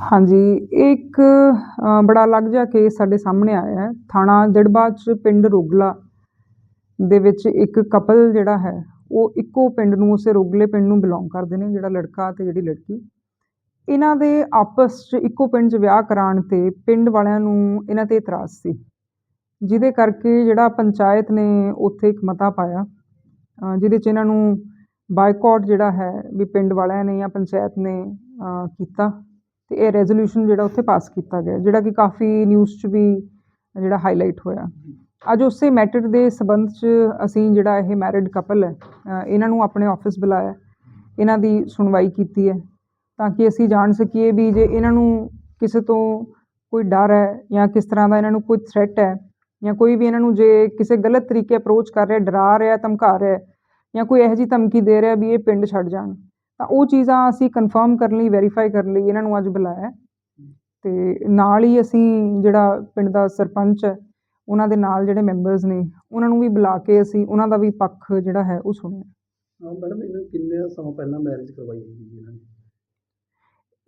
ਹਾਂਜੀ, ਇਹ ਇੱਕ ਬੜਾ ਅਲੱਗ ਜਿਹਾ ਕੇਸ ਸਾਡੇ ਸਾਹਮਣੇ ਆਇਆ ਹੈ। ਥਾਣਾ ਦਿੜਬਾ ਚ ਪਿੰਡ ਰੋਗਲਾ ਦੇ ਵਿੱਚ ਇੱਕ ਕਪਲ ਜਿਹੜਾ ਹੈ, ਉਹ ਇੱਕੋ ਪਿੰਡ ਨੂੰ, ਉਸੇ ਰੋਗਲੇ ਪਿੰਡ ਨੂੰ ਬਿਲੋਂਗ ਕਰਦੇ ਨੇ, ਜਿਹੜਾ ਲੜਕਾ ਅਤੇ ਜਿਹੜੀ ਲੜਕੀ। ਇਹਨਾਂ ਦੇ ਆਪਸ 'ਚ ਇੱਕੋ ਪਿੰਡ 'ਚ ਵਿਆਹ ਕਰਾਉਣ ਤੇ ਪਿੰਡ ਵਾਲਿਆਂ ਨੂੰ ਇਹਨਾਂ ਤੇ ਇਤਰਾਜ਼ ਸੀ, ਜਿਹਦੇ ਕਰਕੇ ਜਿਹੜਾ ਪੰਚਾਇਤ ਨੇ ਉੱਥੇ ਇੱਕ ਮਤਾ ਪਾਇਆ ਜਿਹਦੇ 'ਚ ਇਹਨਾਂ ਨੂੰ ਬਾਈਕਾਟ ਜਿਹੜਾ ਹੈ ਵੀ ਪਿੰਡ ਵਾਲਿਆਂ ਨੇ ਜਾਂ ਪੰਚਾਇਤ ਨੇ ਕੀਤਾ। ਤੇ ਇਹ ਰੈਜ਼ੋਲੂਸ਼ਨ ਜਿਹੜਾ ਉੱਥੇ ਪਾਸ ਕੀਤਾ ਗਿਆ, ਜਿਹੜਾ ਕਿ ਕਾਫੀ ਨਿਊਜ਼ 'ਚ ਵੀ ਜਿਹੜਾ ਹਾਈਲਾਈਟ ਹੋਇਆ। ਅੱਜ ਉਸੇ ਮੈਟਰ ਦੇ ਸਬੰਧ 'ਚ ਅਸੀਂ ਜਿਹੜਾ ਇਹ ਮੈਰਿਡ ਕਪਲ ਹੈ ਇਹਨਾਂ ਨੂੰ ਆਪਣੇ ਆਫਿਸ ਬੁਲਾਇਆ। ਇਹਨਾਂ ਦੀ ਸੁਣਵਾਈ ਕੀਤੀ ਹੈ, ਤਾਂ ਕਿ ਅਸੀਂ ਜਾਣ ਸਕੀਏ ਵੀ ਜੇ ਇਹਨਾਂ ਨੂੰ ਕਿਸੇ ਤੋਂ ਕੋਈ ਡਰ ਹੈ ਜਾਂ ਕਿਸ ਤਰ੍ਹਾਂ ਦਾ ਇਹਨਾਂ ਨੂੰ ਕੋਈ ਥ੍ਰੈਟ ਹੈ, ਜਾਂ ਕੋਈ ਵੀ ਇਹਨਾਂ ਨੂੰ ਜੇ ਕਿਸੇ ਗਲਤ ਤਰੀਕੇ ਅਪਰੋਚ ਕਰ ਰਿਹਾ, ਡਰਾ ਰਿਹਾ, ਧਮਕਾ ਰਿਹਾ, ਜਾਂ ਕੋਈ ਇਹੋ ਜਿਹੀ ਧਮਕੀ ਦੇ ਰਿਹਾ ਵੀ ਇਹ ਪਿੰਡ ਛੱਡ ਜਾਣ। ਤਾਂ ਉਹ ਚੀਜ਼ਾਂ ਅਸੀਂ ਕਨਫਰਮ ਕਰਨ ਲਈ ਵੈਰੀਫਾਈ ਕਰਨ ਲਈ ਇਹਨਾਂ ਨੂੰ ਅੱਜ ਬੁਲਾਇਆ। ਤੇ ਨਾਲ ਹੀ ਅਸੀਂ ਜਿਹੜਾ ਪਿੰਡ ਦਾ ਸਰਪੰਚ ਹੈ ਉਹਨਾਂ ਦੇ ਨਾਲ ਜਿਹੜੇ ਮੈਂਬਰਸ ਨੇ ਉਹਨਾਂ ਨੂੰ ਵੀ ਬੁਲਾ ਕੇ ਅਸੀਂ ਉਹਨਾਂ ਦਾ ਵੀ ਪੱਖ ਜਿਹੜਾ ਹੈ ਉਹ ਸੁਣਿਆ। ਹਾਂ ਮੈਡਮ ਇਹਨਾਂ ਕਿੰਨੇ ਸਮਾਂ ਪਹਿਲਾਂ ਮੈਰਿਜ ਕਰਵਾਈ ਸੀ ਜੀ ਇਹਨਾਂ ਨੇ?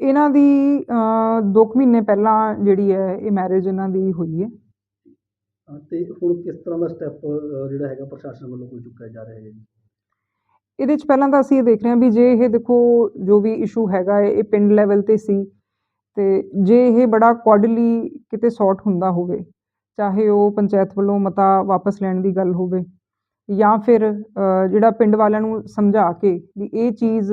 ਇਹਨਾਂ ਦੀ 2 ਮਹੀਨੇ ਪਹਿਲਾਂ ਜਿਹੜੀ ਹੈ ਇਹ ਮੈਰਿਜ ਇਹਨਾਂ ਦੀ ਹੋਈ ਹਾਂ, ਤੇ ਹੁਣ ਕਿਸ ਤਰ੍ਹਾਂ ਦਾ ਸਟੈਪ ਜਿਹੜਾ ਹੈਗਾ ਪ੍ਰਸ਼ਾਸਨ ਵੱਲੋਂ ਕੋਈ ਚੁੱਕਿਆ ਜਾ ਰਿਹਾ ਹੈ? ਜੀ ਇਹਦੇ ਚ ਪਹਿਲਾਂ ਤਾਂ ਅਸੀਂ ਇਹ ਦੇਖ ਰਹੇ ਹਾਂ ਵੀ ਜੇ ਇਹ ਦੇਖੋ ਜੋ ਵੀ ਇਸ਼ੂ ਹੈਗਾ ਹੈ, ਇਹ ਪਿੰਡ ਲੈਵਲ ਤੇ ਸੀ, ਤੇ ਜੇ ਇਹ ਬੜਾ ਕੁਆਡਲੀ ਕਿਤੇ ਸੌਟ ਹੁੰਦਾ ਹੋਵੇ, ਚਾਹੇ ਉਹ ਪੰਚਾਇਤ ਵੱਲੋਂ ਮਤਾ ਵਾਪਸ ਲੈਣ ਦੀ ਗੱਲ ਹੋਵੇ, ਜਾਂ ਫਿਰ ਜਿਹੜਾ ਪਿੰਡ ਵਾਲਿਆਂ ਨੂੰ ਸਮਝਾ ਕੇ ਵੀ ਇਹ ਚੀਜ਼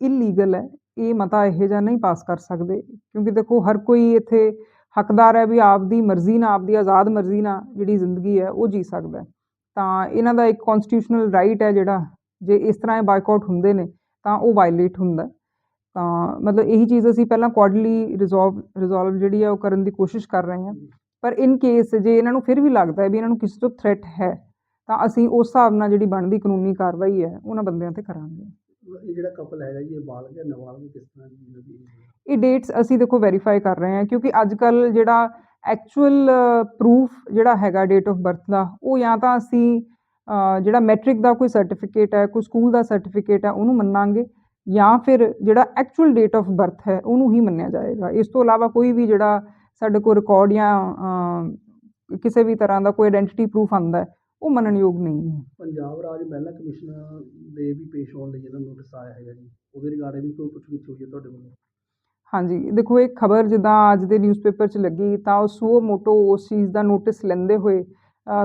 ਇਲੀਗਲ ਹੈ, ਇਹ ਮਤਾ ਇਹੋ ਜਿਹਾ ਨਹੀਂ ਪਾਸ ਕਰ ਸਕਦੇ, ਕਿਉਂਕਿ ਦੇਖੋ ਹਰ ਕੋਈ ਇੱਥੇ ਹੱਕਦਾਰ ਹੈ ਵੀ ਆਪਦੀ ਮਰਜ਼ੀ ਨਾਲ, ਆਪਦੀ ਆਜ਼ਾਦ ਮਰਜ਼ੀ ਨਾਲ ਜਿਹੜੀ ਜ਼ਿੰਦਗੀ ਹੈ ਉਹ ਜੀ ਸਕਦਾ ਤਾਂ ਇਹਨਾਂ ਦਾ ਇੱਕ ਕਨਸਟੀਟਿਊਸ਼ਨਲ ਰਾਈਟ ਹੈ ਜਿਹੜਾ ਜੇ ਇਸ ਤਰ੍ਹਾਂ ਇਹ ਬਾਈਕਾਟ ਹੁੰਦੇ ਨੇ ਤਾਂ ਉਹ ਵਾਇਲੇਟ ਹੁੰਦਾ। ਤਾਂ ਮਤਲਬ ਇਹੀ ਚੀਜ਼ ਅਸੀਂ ਪਹਿਲਾਂ ਕੁਆਡਲੀ ਰਿਜ਼ੋਲਵ ਰਿਜ਼ੋਲਵ ਜਿਹੜੀ ਹੈ ਉਹ ਕਰਨ ਦੀ ਕੋਸ਼ਿਸ਼ ਕਰ ਰਹੇ ਹਾਂ। ਪਰ ਇਨ ਕੇਸ ਜੇ ਇਹਨਾਂ ਨੂੰ ਫਿਰ ਵੀ ਲੱਗਦਾ ਹੈ ਵੀ ਇਹਨਾਂ ਨੂੰ ਕਿਸੇ ਤੋਂ ਥ੍ਰੈਟ ਹੈ ਤਾਂ ਅਸੀਂ ਉਸ ਹਿਸਾਬ ਨਾਲ ਜਿਹੜੀ ਬਣਦੀ ਕਾਨੂੰਨੀ ਕਾਰਵਾਈ ਹੈ ਉਹਨਾਂ ਬੰਦਿਆਂ ਤੇ ਕਰਾਂਗੇ। ਇਹ ਜਿਹੜਾ ਕਪਲ ਹੈਗਾ ਜੀ ਇਹ ਬਾਲਗ ਹੈ ਨਾਬਾਲਗ ਕਿਸ ਤਰ੍ਹਾਂ ਦੀ ਇਹ? ਡੇਟਸ ਅਸੀਂ ਦੇਖੋ ਵੈਰੀਫਾਈ ਕਰ ਰਹੇ ਹਾਂ ਕਿਉਂਕਿ ਅੱਜ ਕੱਲ ਜਿਹੜਾ ਐਕਚੁਅਲ ਪ੍ਰੂਫ ਜਿਹੜਾ ਹੈਗਾ ਡੇਟ ਆਫ ਬਰਥ ਦਾ ਉਹ ਜਾਂ ਤਾਂ ਅਸੀਂ ਜਿਹੜਾ ਮੈਟ੍ਰਿਕ ਦਾ ਕੋਈ ਸਰਟੀਫਿਕੇਟ ਹੈ ਕੋਈ ਸਕੂਲ ਦਾ ਸਰਟੀਫਿਕੇਟ ਹੈ ਉਹਨੂੰ ਮੰਨਾਂਗੇ ਜਾਂ ਫਿਰ ਜਿਹੜਾ ਐਕਚੁਅਲ ਡੇਟ ਆਫ ਬਰਥ ਹੈ ਉਹਨੂੰ ਹੀ ਮੰਨਿਆ ਜਾਏਗਾ। ਇਸ ਤੋਂ ਇਲਾਵਾ ਕੋਈ ਵੀ ਜਿਹੜਾ ਸਾਡੇ ਕੋਲ ਰਿਕਾਰਡ ਜਾਂ ਕਿਸੇ ਵੀ ਤਰ੍ਹਾਂ ਦਾ ਕੋਈ ਆਇਡੈਂਟੀਟੀ ਪ੍ਰੂਫ ਆਉਂਦਾ ਹੈ ਉਹ ਮੰਨਣਯੋਗ ਨਹੀਂ ਹੈ। ਪੰਜਾਬ ਰਾਜ ਮਹਿਲਾ ਕਮਿਸ਼ਨ ਦੇ ਵੀ ਪੇਸ਼ ਹੋਣ ਲਈ ਇਹਨਾਂ ਨੋਟਿਸ ਆਇਆ ਹੈਗਾ ਜੀ। ਉਹਦੇ ਰਿਗਾਰਡਿੰਗ ਵੀ ਕੋਈ ਪੁੱਛਗਿੱਛ ਹੋਈ ਹੈ ਤੁਹਾਡੇ ਵੱਲੋਂ? ਹਾਂਜੀ ਦੇਖੋ ਇਹ ਖਬਰ ਜਿੱਦਾਂ ਅੱਜ ਦੇ ਨਿਊਜ਼ਪੇਪਰ 'ਚ ਲੱਗੀ ਤਾਂ ਉਹ ਸੂਓ ਮੋਟੋ ਉਸ ਚੀਜ਼ ਦਾ ਨੋਟਿਸ ਲੈਂਦੇ ਹੋਏ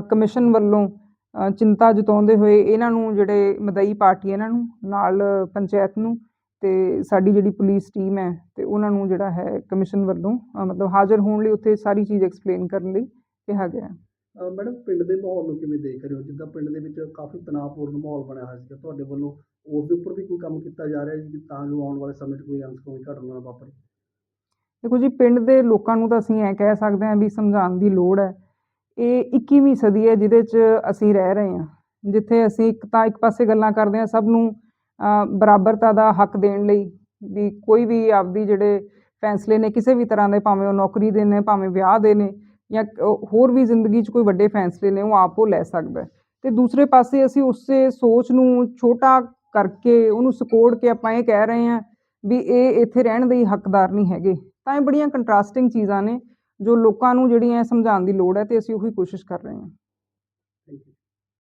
ਕਮਿਸ਼ਨ ਵੱਲੋਂ ਚਿੰਤਾ ਜਤਾਉਂਦੇ ਹੋਏ ਇਹਨਾਂ ਨੂੰ ਜਿਹੜੇ ਮਦਈ ਪਾਰਟੀ ਇਹਨਾਂ ਨੂੰ ਨਾਲ ਪੰਚਾਇਤ ਨੂੰ ਤੇ ਸਾਡੀ ਜਿਹੜੀ ਪੁਲਿਸ ਟੀਮ ਹੈ ਤੇ ਉਹਨਾਂ ਨੂੰ ਜਿਹੜਾ ਹੈ ਕਮਿਸ਼ਨ ਵੱਲੋਂ ਮਤਲਬ ਹਾਜ਼ਰ ਹੋਣ ਲਈ ਉੱਥੇ ਸਾਰੀ ਚੀਜ਼ ਐਕਸਪਲੇਨ ਕਰਨ ਲਈ ਕਿਹਾ ਗਿਆ ਹੈ। ਮੈਡਮ ਪਿੰਡ ਦੇ ਮਾਹੌਲ ਨੂੰ ਕਿਵੇਂ ਦੇਖ ਰਹੇ ਹੋ ਜਿੱਦਾਂ ਪਿੰਡ ਦੇ ਵਿੱਚ ਕਾਫੀ ਤਣਾਅਪੂਰਨ ਮਾਹੌਲ ਬਣਿਆ ਹੋਇਆ ਸੀਗਾ ਤੁਹਾਡੇ ਵੱਲੋਂ ਉਸ ਦੇ ਉੱਪਰ ਵੀ ਕੋਈ ਕੰਮ ਕੀਤਾ ਜਾ ਰਿਹਾ ਜੀ ਕਿ ਤਾਂ ਜੋ ਆਉਣ ਵਾਲੇ ਸਮੇਂ 'ਚ ਕੋਈ ਅਨਸਕੋਈ ਘਟਨਾ ਨਾ ਵਾਪਰੇ ਦੇਖੋ ਜੀ ਪਿੰਡ ਦੇ ਲੋਕਾਂ ਨੂੰ ਤਾਂ ਅਸੀਂ ਐ ਕਹਿ ਸਕਦੇ ਹਾਂ ਵੀ ਸਮਝਾਉਣ ਦੀ ਲੋੜ ਹੈ ਇਹ 21ਵੀਂ ਸਦੀ ਹੈ ਜਿਹਦੇ 'ਚ ਅਸੀਂ ਰਹਿ ਰਹੇ ਹਾਂ। ਜਿੱਥੇ ਅਸੀਂ ਇੱਕ ਤਾਂ ਇੱਕ ਪਾਸੇ ਗੱਲਾਂ ਕਰਦੇ ਹਾਂ, ਸਭ ਨੂੰ ਬਰਾਬਰਤਾ ਦਾ ਹੱਕ ਦੇਣ ਲਈ ਵੀ ਕੋਈ ਵੀ ਆਪਦੀ ਜਿਹੜੇ ਫੈਸਲੇ ਨੇ, ਕਿਸੇ ਵੀ ਤਰ੍ਹਾਂ ਦੇ ਭਾਵੇਂ ਉਹ ਨੌਕਰੀ ਦੇ ਨੇ, ਭਾਵੇਂ ਵਿਆਹ ਦੇ ਨੇ ਜਾਂ ਹੋਰ ਵੀ ਜ਼ਿੰਦਗੀ 'ਚ ਕੋਈ ਵੱਡੇ ਫੈਸਲੇ ਨੇ, ਉਹ ਆਪ ਉਹ ਲੈ ਸਕਦਾ ਹੈ। ਤੇ ਦੂਸਰੇ ਪਾਸੇ ਅਸੀਂ ਉਸੇ ਸੋਚ ਨੂੰ ਛੋਟਾ ਕਰਕੇ, ਉਹਨੂੰ ਸਕੋੜ ਕੇ ਆਪਾਂ ਇਹ ਕਹਿ ਰਹੇ ਹਾਂ ਵੀ ਇਹ ਇੱਥੇ ਰਹਿਣ ਦੇ ਹੱਕਦਾਰ ਨਹੀਂ ਹੈਗੇ। ਤਾਂ ਇਹ ਬੜੀਆਂ ਕੰਟਰਾਸਟਿੰਗ ਚੀਜ਼ਾਂ ਨੇ। ਜੋ ਲੋਕਾਂ ਨੂੰ ਜਿਹੜੀਆਂ ਸਮਝਾਉਣ ਦੀ ਲੋੜ ਹੈ ਤੇ ਅਸੀਂ ਉਹੀ ਕੋਸ਼ਿਸ਼ ਕਰ ਰਹੇ ਹਾਂ।